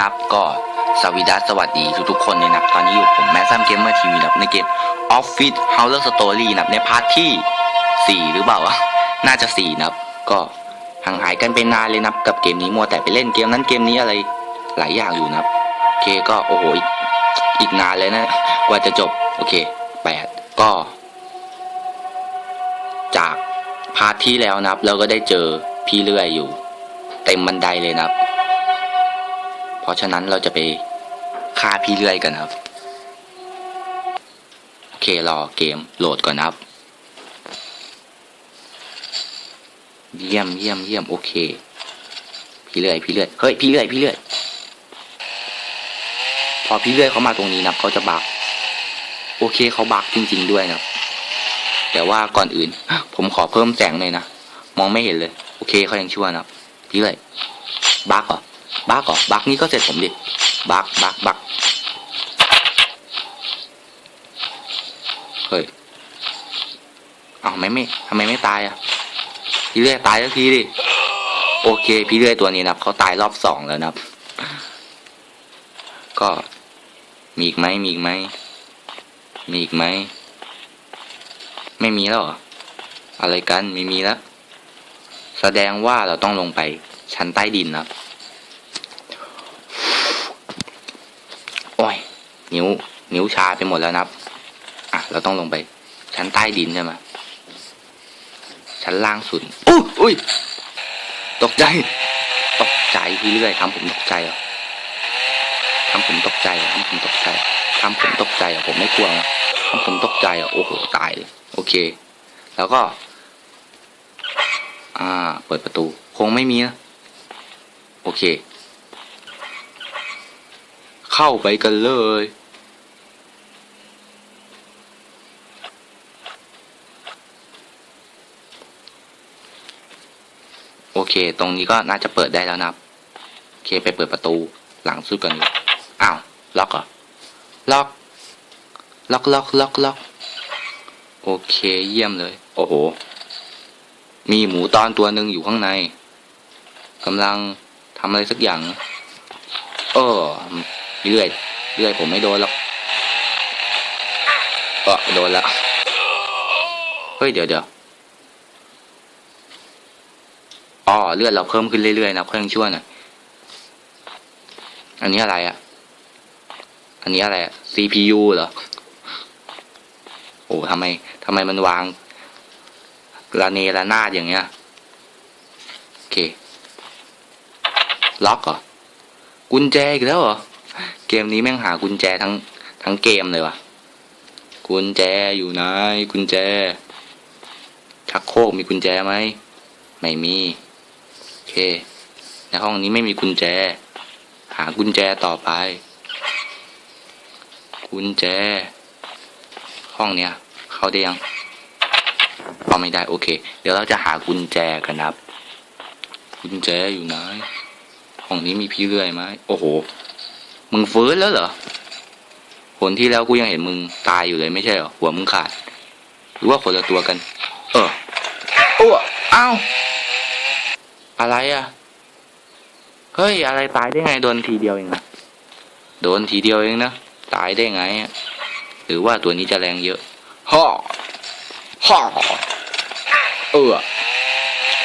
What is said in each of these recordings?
นับก็สวีดัสสวัสดีทุกๆคนเลยนะครับตอนนี้อยู่ผมแมสซัมเกมเมอร์ทีวีนับในเกม Office House Story นะครับในพาร์ทที่ 4 หรือเปล่าวะน่าจะ 4 นะครับก็ห่างหายกันไปนานเลยนับกับเกมนี้มัวแต่ไปเล่นเกมนั้นเกมนี้อะไรหลายอย่างอยู่นับโอเคก็โอ้โหอีกอีกนานเลยนะกว่าจะจบโอเคแปดก็ จากพาร์ทที่แล้วนับเราก็ได้เจอพี่เลื่อยอยู่ เต็มบันไดเลยนะค รับเพราะฉะนั้นเราจะไปฆ่าพี่เลื่อยกันครับ โอเครอเกมโหลดก่อนนะครับ เยี่ยมเยี่ยมเยี่ยมโอเค พี่เลื่อยพี่เลื่อยเฮ้ยพี่เลื่อยพี่เลื่อยพอพี่เลื่อยเขามาตรงนี้นะเขาจะบักโอเคเขาบักจริง ๆด้วยนะแต่ว่าก่อนอื่น ผมขอเพิ่มแสงหน่อยนะมองไม่เห็นเลย โอเคเขายังชั่วนะพี่เลื่อยบักเหรอ บักเหรอบักนี่ก็เสร็จผมดิบักบักบักเฮ้ยเอาไม่ไม่ทำไมไม่ตายอะพี่เลื่อยตายสักทีดิโอเค พี่เลื่อยตัวนี้นะเขาตายรอบสองแล้วนะครับก็มีอีกไหมมีอีกไหมมีอีกไหมไม่มีแล้วอะไรกันไม่มีแล้วแสดงว่าเราต้องลงไปชั้นใต้ดินนะครับโอ้ย นิ้ว นิ้วชาไปหมดแล้วนะครับ อะ เราต้องลงไป ชั้นใต้ดินใช่ไหมชั้นล่างสุดอุ้ยอุ้ยตกใจ ตกใจพี่เรื่อยทำผมตกใจเหรอทำผมตกใจทำผมตกใจทำผมตกใจเหรอผมไม่กลัวนะทำผมตกใจเหรอโอ้โหตายเลยโอเค แล้วก็ อ่า เปิดประตู คงไม่มีนะโอเค เข้าไปกันเลย โอเค ตรงนี้ก็น่าจะเปิดได้แล้วนะครับโอเคไปเปิดประตูหลังสุดก่อนอ้าวล็อกเหรอล็อกล็อกล็อกล็อกล็อกโอเคเยี่ยมเลย โอ้โห มีหมูตอนตัวหนึ่งอยู่ข้างในกำลังทำอะไรสักอย่าง เออเรื่อยเรื่อยผมไม่โดนหรอกก็โดนล้วเฮ้ยเดี๋ยวเดี๋ยว อ๋อเลือดเราเพิ่มขึ้นเรื่อยๆนะเพิ่มชั่วหน่อยอันนี้อะไรอะ อันนี้อะไรอะ CPU เหรอ โอ้ทำไมทำไมมันวางระเนระนาดอย่างเงี้ย โอเค ล็อกเหรอ กุญแจอีกแล้วเหรอ เกมนี้แม่งหากุญแจทั้งทั้งเกมเลยวะกุญแจอยู่ไหน กุญแจ ชักโครกมีกุญแจไหม ไม่มี เคในห้องนี้ไม่มีกุญแจ หากุญแจต่อไป กุญแจ ห้องเนี้ย เข้าได้ยังพอไม่ได้โอเค เดี๋ยวเราจะหากุญแจกันครับ กุญแจอยู่ไหนห้องนี้มีพี่เรื่อยไหมโอ้โห มึงฟื้นแล้วเหรอผลที่แล้วกูยังเห็นมึงตายอยู่เลยไม่ใช่เหรอหัวมึงขาด หรือว่าคนละตัวกัน เออโอ้อ้าว อะไรอะ เฮ้ย อะไรตายได้ไงโดนทีเดียวเองนะโดนทีเดียวเองนะตายได้ไงอะหรือว่าตัวนี้จะแรงเยอะฮ่อฮ่อเออ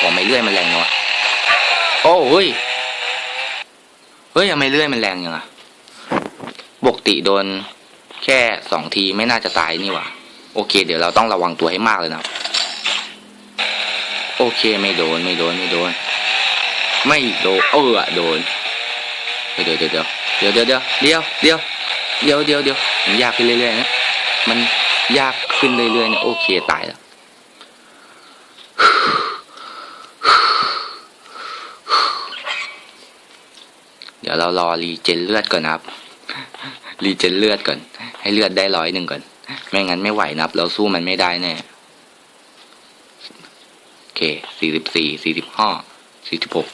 ผมไม่เลื่อยมันแรงวะโอ้เฮ้ยเฮ้ยทำไมเลื่อยมันแรงยังอะปกติโดนแค่สองทีไม่น่าจะตายนี่หว่าโอเค เดี๋ยวเราต้องระวังตัวให้มากเลยนะ โอเคไม่โดนไม่โดนไม่โดน ไม่โดนเออโดนเดี๋ยวเดี๋ยวเดี๋ยวเดี๋ยวเดี๋ยวเดี๋ยวเดี๋ยวเดี๋ยวเดี๋ยวเดี๋ยวเดี๋ยวมันยากขึ้นเรื่อยๆนะมันยากขึ้นเรื่อยๆเนี่ยโอเคตายแล้วเดี๋ยวเรารอรีเจนเลือดก่อนนะครับรีเจนเลือดก่อน ให้เลือดได้ร้อยหนึ่งก่อนไม่งั้นไม่ไหวนะครับ เราสู้มันไม่ได้แน่โอเคสี่สิบสี่สี่สิบห้า สี่สิบหก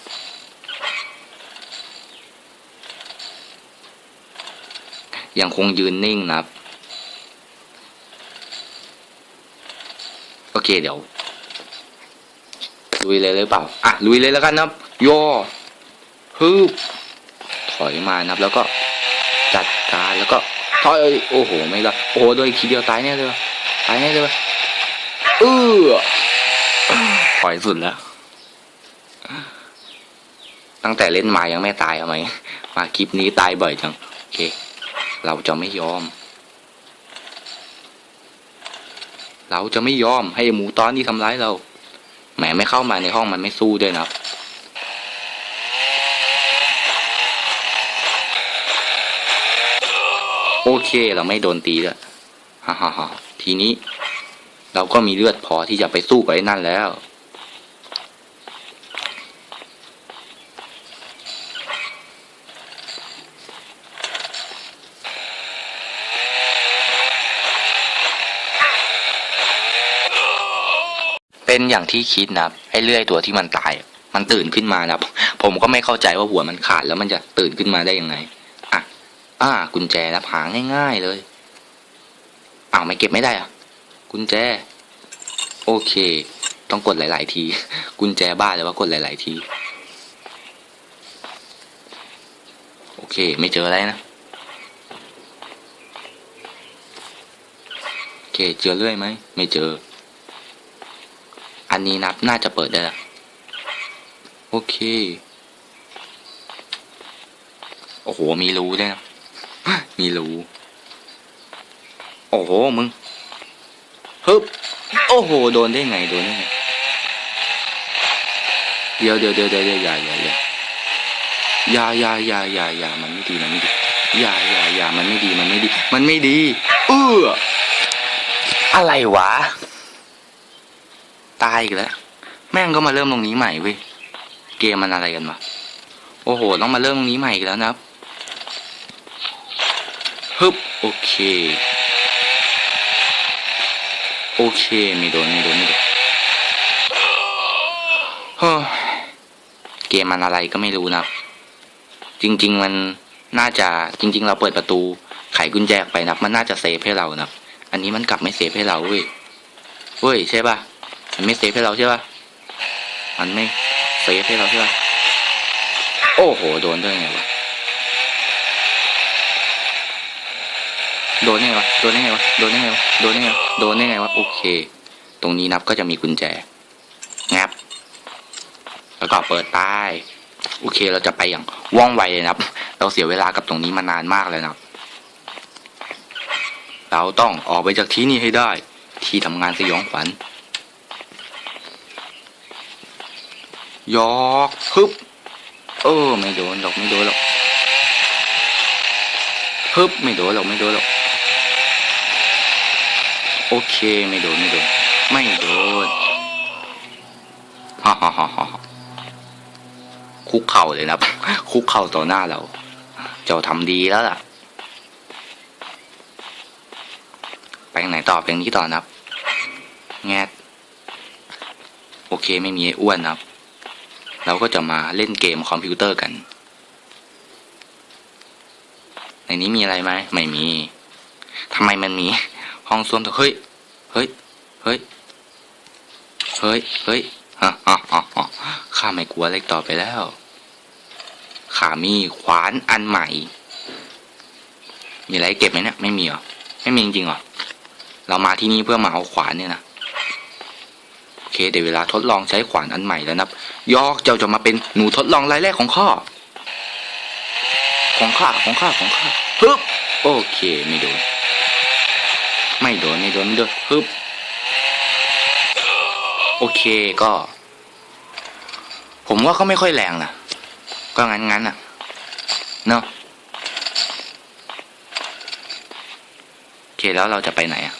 ยังคงยืนนิ่งนะครับ โอเคเดี๋ยว ลุยเลยเลยเปล่า อะ ลุยเลยแล้วกันนะครับโยฮึบถอยมานะครับ แล้วก็จัดการแล้วก็ถอยโอ้โห ไม่ละโอ้โหโดนอีกทีเดียวตายแน่เลยตายแน่เลยเออปล่อยสุดแล้ว ตั้งแต่เล่นมายังไม่ตายเอาไหมมาคลิปนี้ตายบ่อยจังโอเค เราจะไม่ยอม เราจะไม่ยอมให้หมูตอนนี้ทำร้ายเราแหมไม่เข้ามาในห้องมันไม่สู้ด้วยนะครับโอเคเราไม่โดนตีแล้วฮ่าฮ่าฮ่าทีนี้ เราก็มีเลือดพอที่จะไปสู้กับไอ้นั่นแล้ว เป็นอย่างที่คิดนะไอ้เลื่อยตัวที่มันตาย มันตื่นขึ้นมานะครับผมก็ไม่เข้าใจว่าหัวมันขาดแล้วมันจะตื่นขึ้นมาได้ยังไงอะอ่ากุญแจนะหาง่ายๆเลยอ้าวไม่เก็บไม่ได้อะกุญแจ โอเค ต้องกดหลาย ๆ ที กุญแจบ้าเลยว่ากดหลาย ๆ ทีโอเค ไม่เจออะไรนะโอเค เจอเรื่อยไหมไม่เจอ นี้นับน่าจะเปิดได้แล้วโอเค โอ้โห มีรูด้วยนะ มีรู โอ้โห มึงฮึบโอ้โห โดนได้ไง โดนได้ไง เดี๋ยวเดี๋ยวเดี๋ยวเดี๋ยวอย่าอย่าอย่าอย่าอย่าอย่าอย่าอย่ามันไม่ดีมันไม่ดีอย่าอย่าอย่ามันไม่ดีมันไม่ดี มันไม่ดี เอออะไรวะ ตายอีกแล้ว แม่งก็มาเริ่มตรงนี้ใหม่เว้ย เกมมันอะไรกันวะโอ้โห ต้องมาเริ่มตรงนี้ใหม่อีกแล้วนะครับฮึบโอเค โอเคไม่โดนไม่โดนไม่โดนเฮ้ยเกมมันอะไรก็ไม่รู้นะครับ จริง ๆ มันน่าจะจริง ๆ เราเปิดประตูไขกุญแจไปนะมันน่าจะเซฟให้เรานะครับอันนี้มันกลับไม่เซฟให้เราเว้ย เว้ยใช่ป่ะ มันไม่เซฟให้เราใช่ป่ะ มันไม่เซฟให้เราใช่ป่ะ โอ้โห โดนได้ไงวะ โดนได้ไงวะ โดนได้ไงวะ โดนได้ไงวะ โดนได้ไงวะ โดนได้ไงวะ โอเค ตรงนี้นับก็จะมีกุญแจ งับ แล้วก็เปิดป้าย โอเค เราจะไปอย่างว่องไวเลยนะครับ เราเสียเวลากับตรงนี้มานานมากเลยนะครับ เราต้องออกไปจากที่นี่ให้ได้ ที่ทำงานสยองขวัญ ยอกฮึบเออไม่โดนหรอกไม่โดนหรอกฮึบไม่โดนหรอกไม่โดนหรอกโอเคไม่โดนไม่โดนไม่โดนฮ่าฮ่าฮ่าฮ่าคุกเข่าเลยนะคุกเข่าต่อหน้าเรา เจ้าทำดีแล้วล่ะ ไปไหนต่อเพลงนี้ต่อนะครับ แงดโอเคไม่มีอ้อ้วนนะครับ เราก็จะมาเล่นเกมคอมพิวเตอร์กัน ในนี้มีอะไรไหมไม่มีทำไมมันมี ห้องส้วมเถอะเฮ้ย เฮ้ย เฮ้ย เฮ้ย เฮ้ยฮ่าฮ่าฮ่าฮ่าข้าไม่กลัวเล็กต่อไปแล้ว ขามีขวานอันใหม่ มีอะไรเก็บไหมเนี่ยไม่มีหรอ ไม่มีจริงๆหรอ เรามาที่นี่เพื่อมาเอาขวานเนี่ยนะ เคเดี๋ยวเวลาทดลองใช้ขวานอันใหม่แล้วนะครับ ยอกเจ้าจะมาเป็นหนูทดลองรายแรกของข้าของข้าของข้าของข้าฮึบโอเคไม่โดน ไม่โดนไม่โดนไม่โดนฮึบโอเคก็ ผมว่าก็ไม่ค่อยแรงนะก็งั้นงั้นอะเนาะโอเคแล้วเราจะไปไหนอะ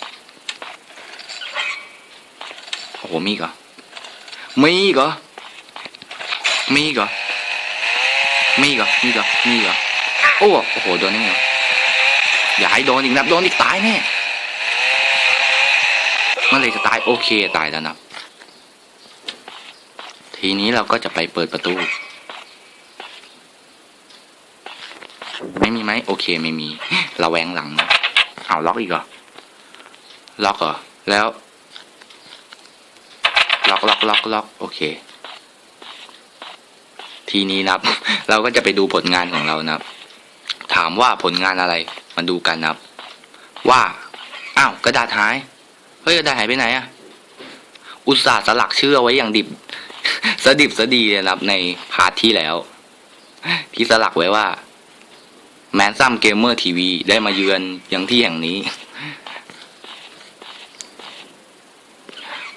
โอ้โหมีอีกเหรอมีอีกเหรอมีอีกเหรอมีอีกเหรอมีอีกเหรอมีอีกเหรอโอ้โอ้โหโดนได้ไงวะอย่าให้โดนอีกนะโดนอีกตายแน่เมื่อไรจะตายโอเคตายแล้วนะทีนี้เราก็จะไปเปิดประตู ไม่มีไหมโอเคไม่มีเราแวงหลังนะเอาล็อกอีกเหรอล็อกเหรอแล้ว อกล็อกล็อกล็อกโอเค ทีนี้นะครับ เราก็จะไปดูผลงานของเรานะครับ ถามว่าผลงานอะไร มาดูกันนะครับ ว่าอ้าวกระดาษหายเฮ้ยกระดาษหายไปไหนอะอุตส่าห์สลักชื่อไว้อย่างดิบสดิบสดีเลยนะครับ ในพาร์ทที่แล้วที่สลักไว้ว่าแมนซัมเกมเมอร์ทีวีได้มาเยือนอยังที่แห่งนี้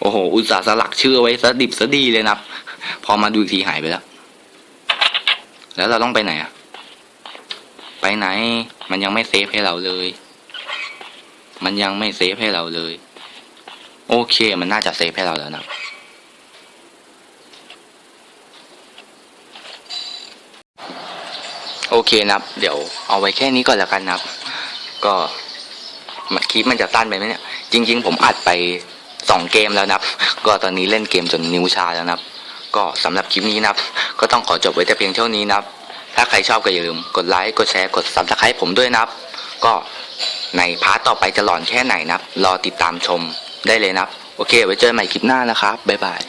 อ้โห อุตส่าห์สลักชื่อไว้สดิบสดีเลยนะครับพอมาดูอีกทีหายไปแล้ว แล้วเราต้องไปไหนอะไปไหน มันยังไม่เซฟให้เราเลย มันยังไม่เซฟให้เราเลย โอเค มันน่าจะเซฟให้เราแล้วนะโอเคนะเดี๋ยวเอาไว้แค่นี้ก่อนแล้วกันนะก็มาคลิปมันจะสั้นไปไหมเนี่ย จริง ๆ ผมอัดไป สองเกมแล้วนะครับ ก็ตอนนี้เล่นเกมจนนิ้วชาแล้วนะครับ ก็สำหรับคลิปนี้นะครับ ก็ต้องขอจบไว้แต่เพียงเท่านี้นะครับ ถ้าใครชอบก็อย่าลืมกดไลค์กดแชร์กดซับสไครต์ผมด้วยนะครับ ก็ในพาร์ตต่อไปจะหลอนแค่ไหนนะครับ รอติดตามชมได้เลยนะครับ โอเค ไว้เจอกันใหม่คลิปหน้านะครับบ๊ายบาย